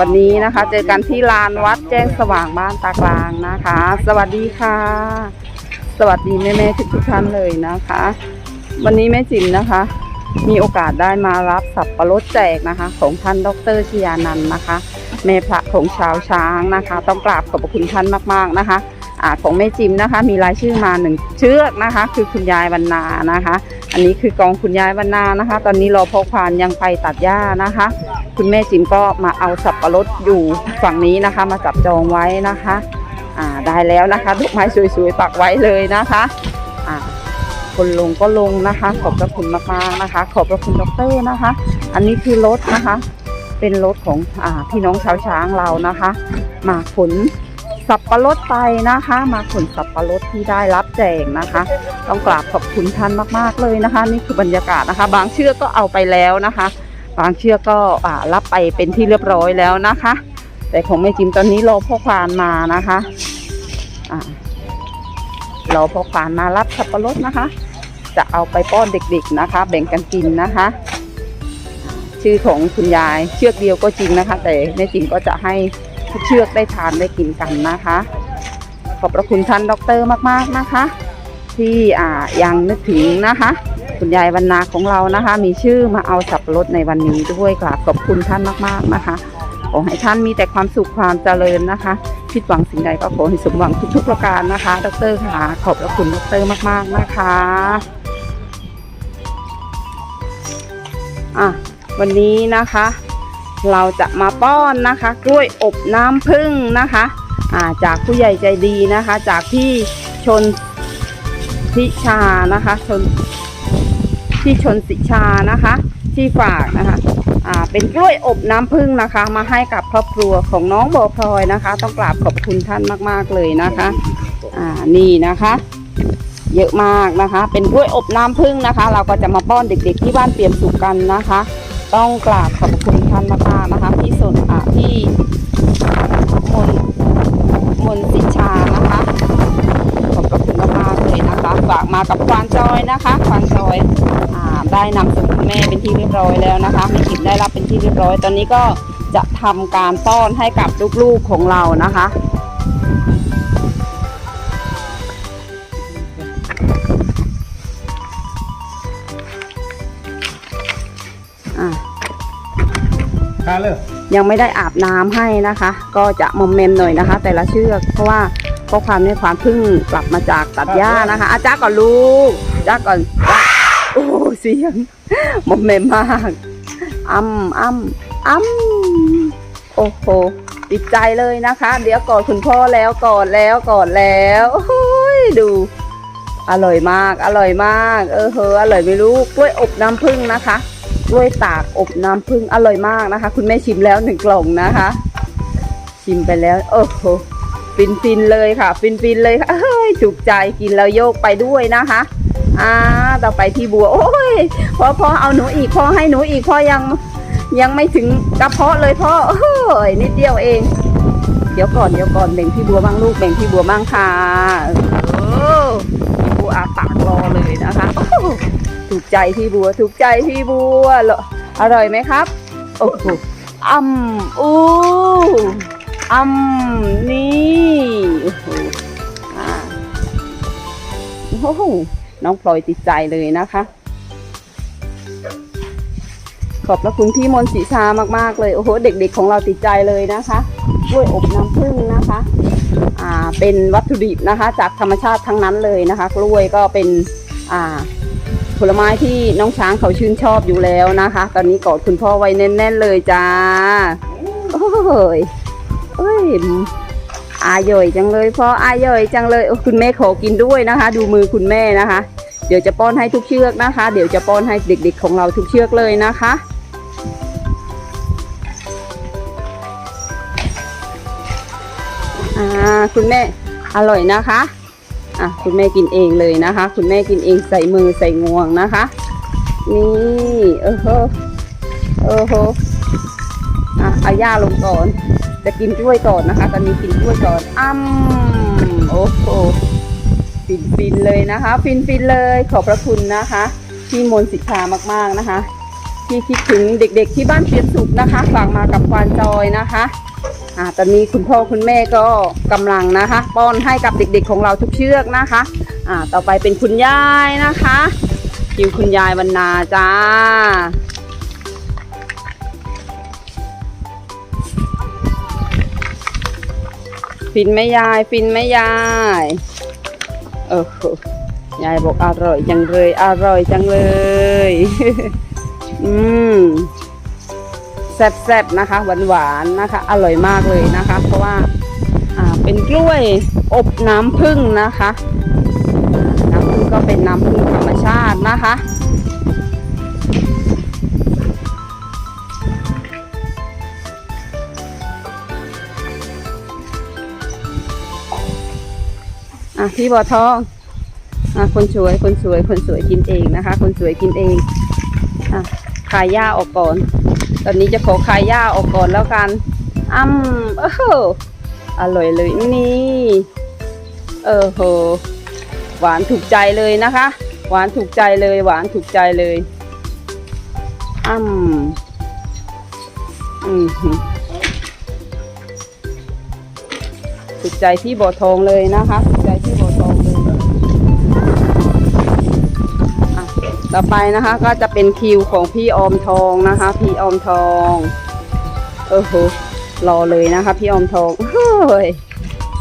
วันนี้นะคะ เจอกันที่ลานวัดแจ้งสว่างบ้านตากลางนะคะ สวัสดีค่ะ สวัสดีแม่ๆทุกทุกๆท่านเลยนะคะ วันนี้แม่จิ๋มนะคะ มีโอกาสได้มารับสับปะรดแจกนะคะ ของท่านดรชยานันท์นะคะ แม่พระของชาวช้างนะคะ ต้องกราบขอบพระคุณท่านมากๆนะคะอ่าของแม่จิมนะคะ มีรายชื่อมาหนึ่งเชือกนะคะ คือคุณยายบรรณานะคะ อันนี้คือกองคุณยายบรรณานะคะ ตอนนี้รอพ่อควานยังไปตัดหญ้านะคะ คุณแม่จิมก็มาเอาสับปะรดอยู่ฝั่งนี้นะคะ มาจับจองไว้นะคะอ่าได้แล้วนะคะดอกไม้สวยๆปักไว้เลยนะคะอ่าคนลงก็ลงนะคะ ขอบพระคุณมากๆนะคะ ขอบพระคุณดอกเตอรนะคะ อันนี้คือรถนะคะ เป็นรถของอ่าพี่น้องชาวช้างเรานะคะ มาขนสับปะรดไปนะคะ มาขนสับปะรดที่ได้รับแจกนะคะ ต้องกราบขอบคุณท่านมากๆเลยนะคะ นี่คือบรรยากาศนะคะ บางเชือกก็เอาไปแล้วนะคะ บางเชือกก็รับไปเป็นที่เรียบร้อยแล้วนะคะ แต่ของแม่จิมตอนนี้รอพ่อควานมานะคะอ่ารอพ่อควานมารับสับปะรดนะคะ จะเอาไปป้อนเด็กๆนะคะ แบ่งกันกินนะคะ ชื่อของคุณยายเชือกเดียวก็จริงนะคะ แต่แม่จิมก็จะให้ทุกเชือกได้ทานได้กินกันนะคะ ขอบพระคุณท่านดอกเตอรมากๆนะคะ ที่ยังนึกถึงนะคะ คุณยายวรรณาของเรานะคะ มีชื่อมาเอาสับปะรดในวันนี้ด้วยกราบขอบคุณท่านมากๆนะคะขอให้ท่านมีแต่ความสุขความเจริญนะคะผิดหวังสิ่งใดก็ขอให้สมหวังทุกๆประการนะคะ ดรค่ะขอบพระคุณดรมากๆนะคะอะวันนี้นะคะ เราจะมาป้อนนะคะ กล้วยอบน้ำผึ้งนะคะอ่าจากผู้ใหญ่ใจดีนะคะ จากที่ชนทิชานะคะชน ที่ชนสิชานะคะ ที่ฝากนะคะอ่าเป็นกล้วยอบน้ำผึ้งนะคะ มาให้กับครอบครัวของน้องโบวพลอยนะคะ ต้องกราบขอบคุณท่านมาก ๆ เลยนะคะอ่านี่นะคะ เยอะมากนะคะ เป็นกล้วยอบน้ำผึ้งนะคะ เราก็จะมาป้อนเด็ก ๆ ที่บ้านเตรียมสุขกันนะคะ ต้องกราบขอบคุณท่านมากๆนะคะที่สนอ่าที่มนมนสิชานะคะขอบคุณมากๆเลยนะคะฝากมากับควานจอยนะคะควานจอย ได้นำส่งคุณแม่เป็นที่เรียบร้อยแล้วนะคะแม่กิมได้รับเป็นที่เรียบร้อย ตอนนี้ก็จะทำการป้อนให้กับลูกๆของเรานะคะอ่าค่าเลยยังไม่ได้อาบน้ำให้นะคะ ก็จะมอมเมมหน่อยนะคะ แต่ละเชือกเพราะว่าข้อความในความเพึ่งกลับมาจากตัดหญ้านะคะ อาจ้าก่อนลูกจ้าก่อนจ้าโอ้ เสียงมอมเมมมากอ้ำอ้ำอ้ำโอ้โหติดใจเลยนะคะ เดี๋ยวกอดคุณพ่อแล้วกอดแล้วกอดแล้วโอ้ยดู อร่อยมาก อร่อยมาก เออเฮออร่อยไม่รู้กล้วยอบน้ำผึ้งนะคะกล้วยตากอบน้ำผึ้งอร่อยมากนะคะ คุณแม่ชิมแล้วหนึ่งกล่องนะคะ ชิมไปแล้วโอ้โหฟินฟินเลยค่ะ ฟินฟินเลยค่ะเฮ้ยถูกใจกินแล้วโยกไปด้วยนะคะ อ่า ต่อไปที่บัว โอ้ยพ่อพ่อเอาหนูอีกพ่อให้หนูอีกพ่อยังยังไม่ถึงกระเพาะเลยพ่อโอ้ยนิดเดียวเอง เดี๋ยวก่อนเดี๋ยวก่อนแบ่งพี่บัวบ้างลูกแบ่งพี่บัวบ้างค่ะเออพี่บัวอาปากรอเลยนะคะถูกใจพี่บัว ถูกใจพี่บัวเหรออร่อยไหมครับโอ้โหอ่ำอู้อ่ำนี่โอ้โห น้องพลอยติดใจเลยนะคะ ขอบพระคุณพี่มนศรีชามากๆเลย โอ้โห เด็กๆของเราติดใจเลยนะคะกล้วยอบน้ำผึ้งนะคะ อ่า เป็นวัตถุดิบนะคะ จากธรรมชาติทั้งนั้นเลยนะคะ กล้วยก็เป็น อ่า ผลไม้ที่น้องช้างเขาชื่นชอบอยู่แล้วนะคะ ตอนนี้กอดคุณพ่อไว้แน่นๆเลยจ้า โอ้ยเอ้ย อาย่อยจังเลยพ่ออาย่อยจังเลยคุณแม่ขอกินด้วยนะคะ ดูมือคุณแม่นะคะ เดี๋ยวจะป้อนให้ทุกเชือกนะคะ เดี๋ยวจะป้อนให้เด็กๆของเราทุกเชือกเลยนะคะอ่าคุณแม่อร่อยนะคะอะคุณแม่กินเองเลยนะคะ คุณแม่กินเองใส่มือใส่งวงนะคะ นี่เออโหเออโหอะเอาย่าลงก่อน จะกินกล้วยก่อนนะคะ ตอนนี้กินกล้วยก่อนอ้ำโอ้โหฟินฟินๆเลยนะคะ ฟินฟินๆเลยขอบพระคุณนะคะที่มนสิทธามากๆนะคะที่คิดถึงเด็กๆ ที่บ้านเปียนสุขนะคะฝากมากับควานจอยนะคะอ่าตอนนี้คุณพ่อคุณแม่ก็กำลังนะคะ ป้อนให้กับเด็กๆของเราทุกเชือกนะคะอ่าต่อไปเป็นคุณยายนะคะคิวคุณยายวันนาจ้า ฟินไหมยาย ฟินไหมยายเออยายบอกอร่อยจังเลย อร่อยจังเลย อืมแซ่บๆนะคะ หวานๆนะคะ อร่อยมากเลยนะคะ เพราะว่าอ่าเป็นกล้วยอบน้ำผึ้งนะคะน้ำผึ้งก็เป็นน้ำผึ้งธรรมชาตินะคะะพี่บัวทองอะคนสวยคนสวยคนสวยกินเองนะคะ คนสวยกินเองอะคายหญ้าออกก่อน ตอนนี้จะขอคายหญ้าออกก่อนแล้วกันอ้ำเอออร่อยเลยนี่เออโหหวานถูกใจเลยนะคะ หวานถูกใจเลย หวานถูกใจเลยอ้ำอืม หือถูกใจพี่บัวทองเลยนะคะถูกใจพี่บัวทองเลยต่อไปนะคะก็จะเป็นคิวของพี่ออมทองนะคะ พี่ออมทองเออโหรอเลยนะคะ พี่ออมทองเฮ้ย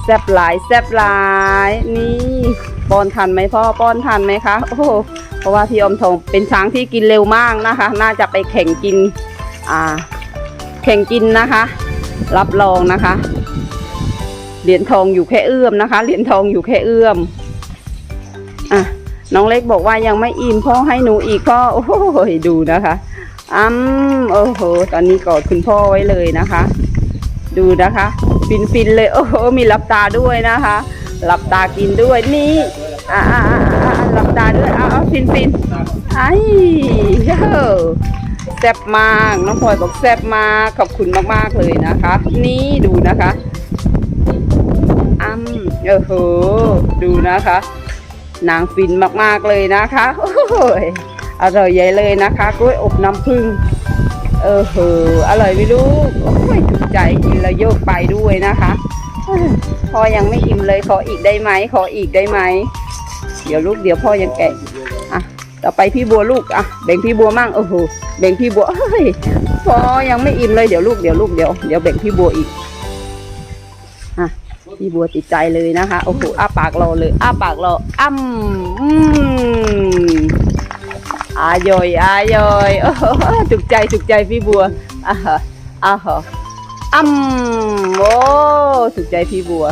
แซบหลายแซบหลายนี่ป้อนทันไหมพ่อป้อนทันไหมคะโอ้โหเพราะว่าพี่ออมทองเป็นช้างที่กินเร็วมากนะคะ น่าจะไปแข่งกินอ่าแข่งกินนะคะ รับรองนะคะ เหรียญทองอยู่แค่เอื้อมนะคะ เหรียญทองอยู่แค่เอื้อมอะน้องเล็กบอกว่ายังไม่อิ่มพ่อให้หนูอีกพ่อโอ้โหดูนะคะอืมโอ้โห ตอนนี้กอดคุณพ่อไว้เลยนะคะ ดูนะคะ ฟินฟินเลย โอ้โห มีหลับตาด้วยนะคะ หลับตากินด้วยนี่อ่าหลับตาด้วยเอาเอาฟินฟินไอ้เฮ้อแซ่บมาก น้องพลอยบอกแซ่บมาก ขอบคุณมากๆเลยนะคะ นี่ดูนะคะ โอ้โหดูนะคะ นางฟินมากๆเลยนะคะโอ้ยอร่อยใหญ่เลยนะคะกล้วยอบน้ำผึ้งเออเหออร่อยไม่รู้โอ้ยถูกใจกินแล้วโยกไปด้วยนะคะพ่อยังไม่อิ่มเลยขออีกได้ไหมขออีกได้ไหมเดี๋ยวลูกเดี๋ยวพ่อยังแกะอะต่อไปพี่บัวลูกอะแบ่งพี่บัวมั่งโอ้โหแบ่งพี่บัวเฮ้ยพ่อยังไม่อิ่มเลยเดี๋ยวลูกเดี๋ยวลูกเดี๋ยวเดี๋ยวแบ่งพี่บัวอีก พี่บัวติดใจเลยนะคะ โอ้โห อ้าปากรอเลย อ้าปากรออ้ำอืมอายอยอายอยโอ้โหถูกใจถูกใจพี่บัวอ่าฮะอ่าฮะอ้ำโอ้ถูกใจพี่บัว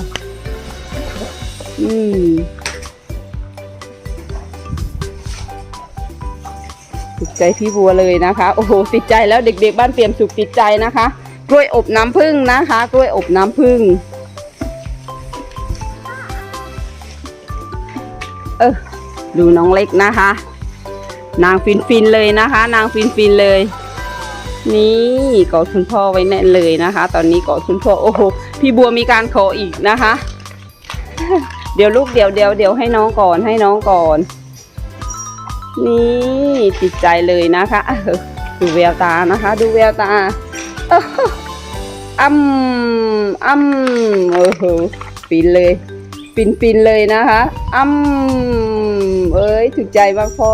อืมถูกใจพี่บัวเลยนะคะ โอ้โห ติดใจแล้วเด็กๆ บ้านเตรียมสุขติดใจนะคะ กล้วยอบน้ำผึ้งนะคะ กล้วยอบน้ำผึ้ง ออดูน้องเล็กนะคะ นางฟินฟินเลยนะคะ นางฟินฟินเลย นี่กอดคุณพ่อไว้แน่นเลยนะคะ ตอนนี้กอดคุณพ่อโอ้โหพี่บัวมีการขออีกนะคะ เดี๋ยวลูกเดี๋ยวเดี๋ยวเดี๋ยวให้น้องก่อนให้น้องก่อน นี่ติดใจเลยนะคะดูแววตานะคะ ดูแววตาอออ้ำอ้ำโอ้โหฟินเลย ฟินฟินๆเลยนะคะอ้ำเอ้ยถูกใจมากพอ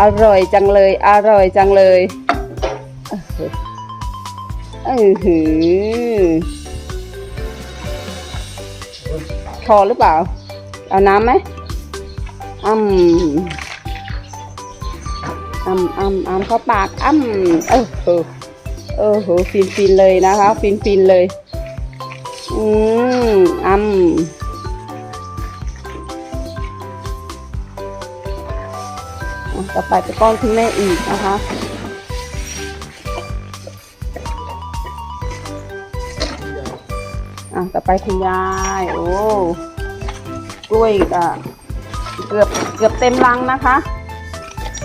อร่อยจังเลย อร่อยจังเลยเออหือพอหรือเปล่า เอาน้ำไหมอ้ำอ้ำอ้ำอ้ำเข้าปากอ้ำเออเออเออโหฟินฟินๆเลยนะคะ ฟินฟินๆเลย อืมอ้ำ ต่อไปไปป้อนคุณแม่อีกนะคะอะต่อไปคุณยายโอ้กล้วยอะเกือบเกือบเต็มลังนะคะ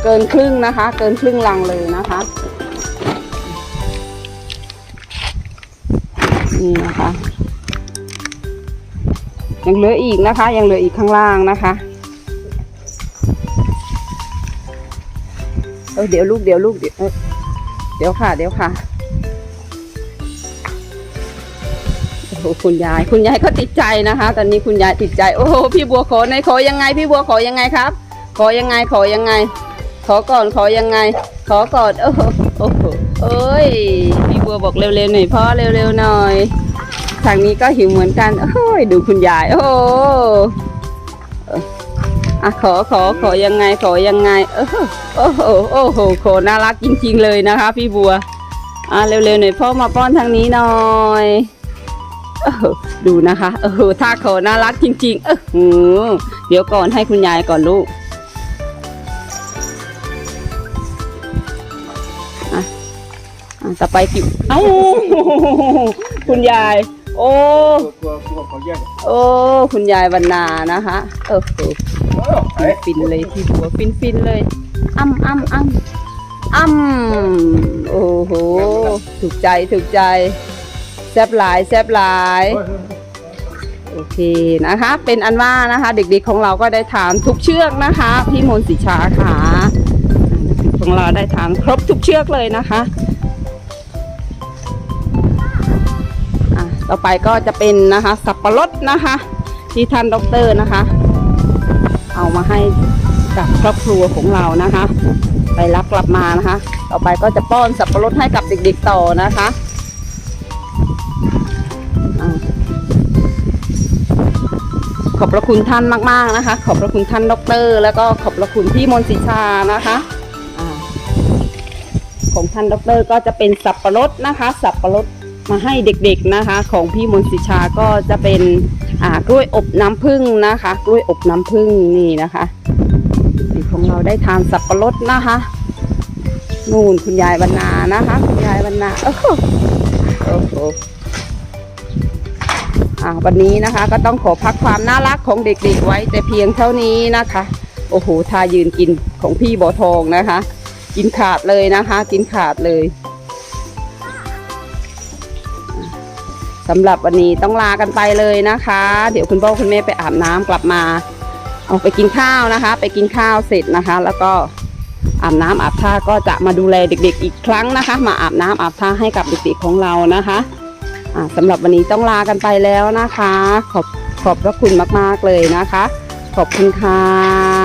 เกินครึ่งนะคะ เกินครึ่งลังเลยนะคะนี่นะคะ ยังเหลืออีกนะคะ ยังเหลืออีกข้างล่างนะคะ เออเดี๋ยวลูกเดี๋ยวลูกเดี๋ยวเดี๋ยวค่ะ เดี๋ยวค่ะโอ้โหคุณยายคุณยายก็ติดใจนะคะ ตอนนี้คุณยายติดใจ โอ้โหพี่บัวขอในขอยังไง พี่บัวขอยังไงครับ ขอยังไงขอยังไง ขอก่อนขอยังไง ขอก่อนโอ้โหโอ้โหเอ้ยพี่บัวบอกเร็วๆหน่อยพ่อเร็วๆหน่อยทางนี้ก็หิวเหมือนกันโอ้ยดูคุณยาย โอ้โห อะขอขอขอยังไงขอยังไงเออโอ้โหโอ้โหขอน่ารักจริง ๆ เลยนะคะ พี่บัว อะเร็วๆหน่อยพ่อมาป้อนทางนี้หน่อยเออดูนะคะเออท่าขอน่ารักจริง ๆ เออหือเดี๋ยวก่อนให้คุณยายก่อนลูกอะต่อไปผิวเอ้าคุณยาย โอ้กลัวกลัวเขาแย่งโอ้ คุณยายบรรณานะคะ เออ เออเอ้ยฟินเลยที่หัวฟินฟินเลยอ้ำอ้ำอ้ำอ้ำโอ้โหถูกใจถูกใจแซบหลายแซบหลายโอเคนะคะ เป็นอันว่านะคะ เด็กๆของเราก็ได้ทานทุกเชือกนะคะพี่มนต์สิชาค่ะเด็กๆของเราได้ทานครบทุกเชือกเลยนะคะอะต่อไปก็จะเป็นนะคะ สับปะรดนะคะ ที่ท่านด็อกเตอร์นะคะ เอามาให้กับครอบครัวของเรานะคะ ไปรับกลับมานะคะ ต่อไปก็จะป้อนสับปะรดให้กับเด็กๆต่อนะคะขอบพระคุณท่านมากๆนะคะ ขอบพระคุณท่านด็อกเตอร์แล้วก็ขอบพระคุณพี่มนต์สิชานะคะอของท่านด็อกเตอร์ก็จะเป็นสับปะรดนะคะ สับปะรดมาให้เด็กๆนะคะ ของพี่มนต์สิชาก็จะเป็น อ่ากล้วยอบน้ำผึ้งนะคะ กล้วยอบน้ำผึ้งนี่นะคะเด็กของเราได้ทานสับปะรดนะคะนู่นคุณยายบรรณานะคะ คุณยายบรรณาโอ้โหโอ้โหอ่าวันนี้นะคะ ก็ต้องขอพักความน่ารักของเด็กๆไว้แต่เพียงเท่านี้นะคะ โอ้โหทายืนกินของพี่บ่อทองนะคะ กินขาดเลยนะคะ กินขาดเลย สำหรับวันนี้ต้องลากันไปเลยนะคะ เดี๋ยวคุณพ่อคุณแม่ไปอาบน้ำกลับมา เอาไปกินข้าวนะคะ ไปกินข้าวเสร็จนะคะ แล้วก็อาบน้ำอาบท่าก็จะมาดูแลเด็ก ๆ อีกครั้งนะคะ มาอาบน้ำอาบท่าให้กับเด็กๆของเรานะคะอ่าสำหรับวันนี้ต้องลากันไปแล้วนะคะ ขอบขอบพระคุณมากๆเลยนะคะ ขอบคุณค่ะ